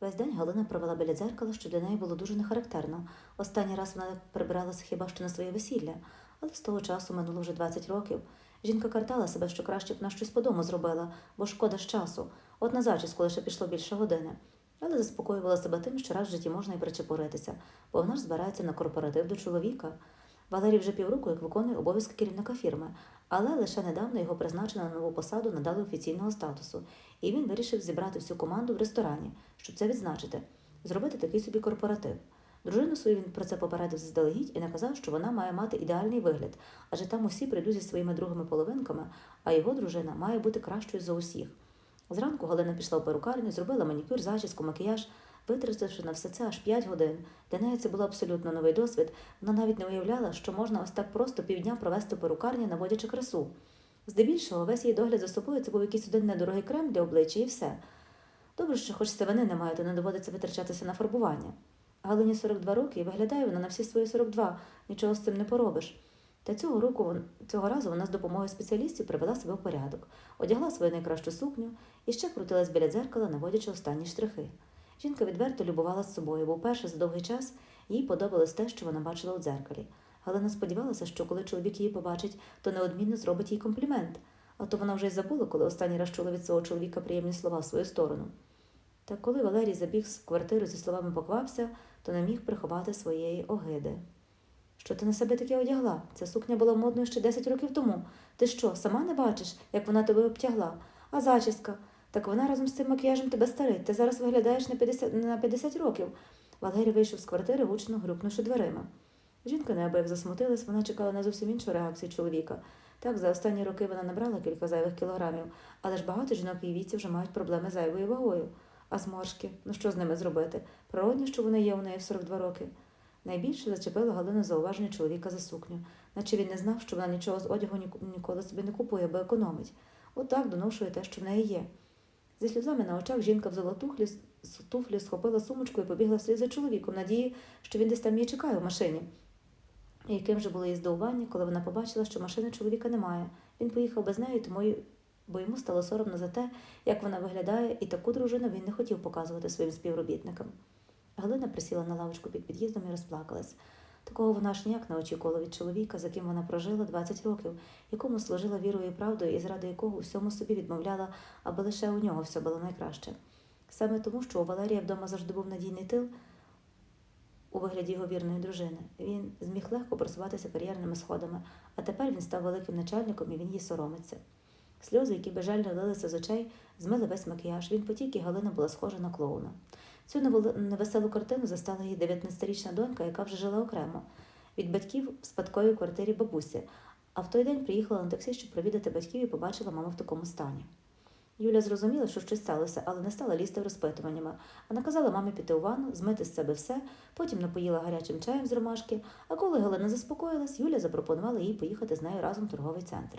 Весь день Галина провела біля дзеркала, що для неї було дуже нехарактерно. Останній раз вона прибиралася хіба що на своє весілля, але з того часу минуло вже 20 років. Жінка картала себе, що краще б на щось по дому зробила, бо шкода ж часу. От на зачіску лише пішло більше години. Але заспокоювала себе тим, що раз в житті можна і причепуритися, бо вона ж збирається на корпоратив до чоловіка. Валерій вже півроку як виконує обов'язки керівника фірми, але лише недавно його призначено на нову посаду надали офіційного статусу, і він вирішив зібрати всю команду в ресторані, щоб це відзначити, зробити такий собі корпоратив. Дружину свою він про це попередив заздалегідь і наказав, що вона має мати ідеальний вигляд, адже там усі прийдуть зі своїми другими половинками, а його дружина має бути кращою за усіх. Зранку Галина пішла в перукарню, зробила манікюр, зачіску, макіяж, витративши на все це аж 5 годин. Для неї це був абсолютно новий досвід. Вона навіть не уявляла, що можна ось так просто півдня провести перукарні, наводячи красу. Здебільшого, весь її догляд за собою це був якийсь один недорогий крем для обличчя і все. Добре, що хоч сивини немає, то не доводиться витрачатися на фарбування. Галині 42 роки і виглядає вона на всі свої 42, нічого з цим не поробиш. Та цього року цього разу вона з допомогою спеціалістів привела себе в порядок, одягла свою найкращу сукню і ще крутилась біля дзеркала, наводячи останні штрихи. Жінка відверто любувалася собою, бо вперше за довгий час їй подобалось те, що вона бачила у дзеркалі. Галина сподівалася, що коли чоловік її побачить, то неодмінно зробить їй комплімент. А то вона вже й забула, коли останній раз чула від свого чоловіка приємні слова в свою сторону. Та коли Валерій забіг в квартиру зі словами поквапся, то не міг приховати своєї огиди. Що ти на себе таке одягла? Ця сукня була модною ще 10 років тому. Ти що, сама не бачиш, як вона тебе обтягла? А зачіска? Так вона разом з цим макіяжем тебе старить. Ти зараз виглядаєш на 50, на 50 років. Валерій вийшов з квартири, гучно грюкнувши дверима. Жінка неабияк засмутилась, вона чекала на зовсім іншу реакцію чоловіка. Так, за останні роки вона набрала кілька зайвих кілограмів, але ж багато жінок її віці вже мають проблеми з зайвою вагою. А зморшки, ну що з ними зробити? Природні, що вони є у неї в 42 роки. Найбільше зачепило Галину зауваження чоловіка за сукню, наче він не знав, що вона нічого з одягу ніколи собі не купує, бо економить. Отак доношує те, що в неї є. Зі сльозами на очах жінка взяла туфлі, туфлі, схопила сумочку і побігла вслід за чоловіком, надії, що він десь там її чекає в машині. І яким же було її здивування, коли вона побачила, що машини чоловіка немає. Він поїхав без неї, тому бо йому стало соромно за те, як вона виглядає, і таку дружину він не хотів показувати своїм співробітникам. Галина присіла на лавочку під під'їздом і розплакалась. Такого вона ж ніяк не очікувала від чоловіка, за ким вона прожила 20 років, якому служила вірою і правдою, і заради якого всьому собі відмовляла, аби лише у нього все було найкраще. Саме тому, що у Валерія вдома завжди був надійний тил у вигляді його вірної дружини. Він зміг легко просуватися кар'єрними сходами, а тепер він став великим начальником і він їй соромиться. Сльози, які бежально лилися з очей, змили весь макіяж. Він потік, і Галина була схожа на клоуна. Цю невеселу картину застала її 19-річна донька, яка вже жила окремо від батьків в спадковій квартирі бабусі, а в той день приїхала на таксі, щоб провідати батьків і побачила маму в такому стані. Юля зрозуміла, що щось сталося, але не стала лізти розпитуваннями, а наказала мамі піти у ванну, змити з себе все, потім напоїла гарячим чаєм з ромашки, а коли Галина заспокоїлась, Юля запропонувала їй поїхати з нею разом в торговий центр.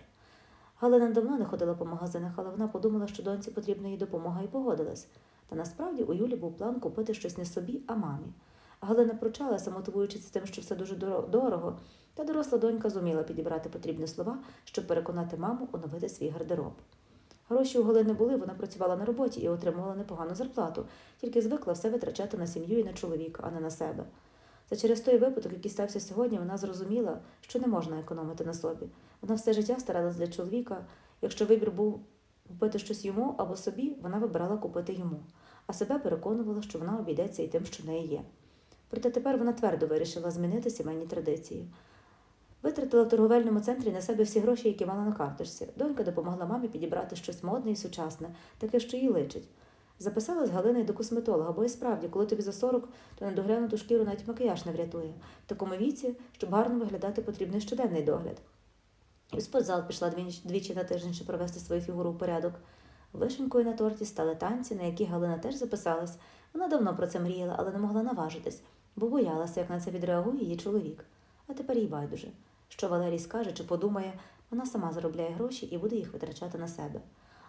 Галина давно не ходила по магазинах, але вона подумала, що доньці потрібна їй допомога і погодилась. Та насправді у Юлі був план купити щось не собі, а мамі. Галина пручалася, мотивуючись тим, що все дуже дорого, та доросла донька зуміла підібрати потрібні слова, щоб переконати маму оновити свій гардероб. Гроші у Галини були, вона працювала на роботі і отримувала непогану зарплату, тільки звикла все витрачати на сім'ю і на чоловіка, а не на себе. Та через той випадок, який стався сьогодні, вона зрозуміла, що не можна економити на собі. Вона все життя старалась для чоловіка. Якщо вибір був купити щось йому або собі, вона вибирала купити йому, а себе переконувала, що вона обійдеться і тим, що в неї є. Проте тепер вона твердо вирішила змінити сімейні традиції. Витратила в торговельному центрі на себе всі гроші, які мала на карточці. Донька допомогла мамі підібрати щось модне і сучасне, таке, що їй личить. Записала з Галиною до косметолога, бо і справді, коли тобі за 40, то на доглянуту шкіру навіть макіяж не врятує. В такому віці, щоб гарно виглядати, потрібний щоденний догляд. І в спортзал пішла двічі на тиждень, щоб привести свою фігуру в порядок. Вишенькою на торті стали танці, на які Галина теж записалась. Вона давно про це мріяла, але не могла наважитись, бо боялася, як на це відреагує її чоловік. А тепер їй байдуже. Що Валерій скаже чи подумає, вона сама заробляє гроші і буде їх витрачати на себе.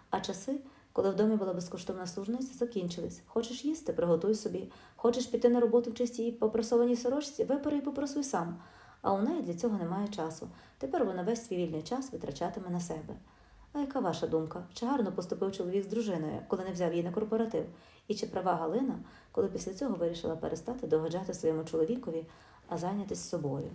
А часи, коли в домі була безкоштовна служниця, закінчились. Хочеш їсти, приготуй собі. Хочеш піти на роботу в чистій попрасованій сорочці, випери і попросуй сам. А у неї для цього немає часу. Тепер вона весь свій вільний час витрачатиме на себе. А яка ваша думка? Чи гарно поступив чоловік з дружиною, коли не взяв її на корпоратив? І чи права Галина, коли після цього вирішила перестати догоджати своєму чоловікові, а зайнятися собою?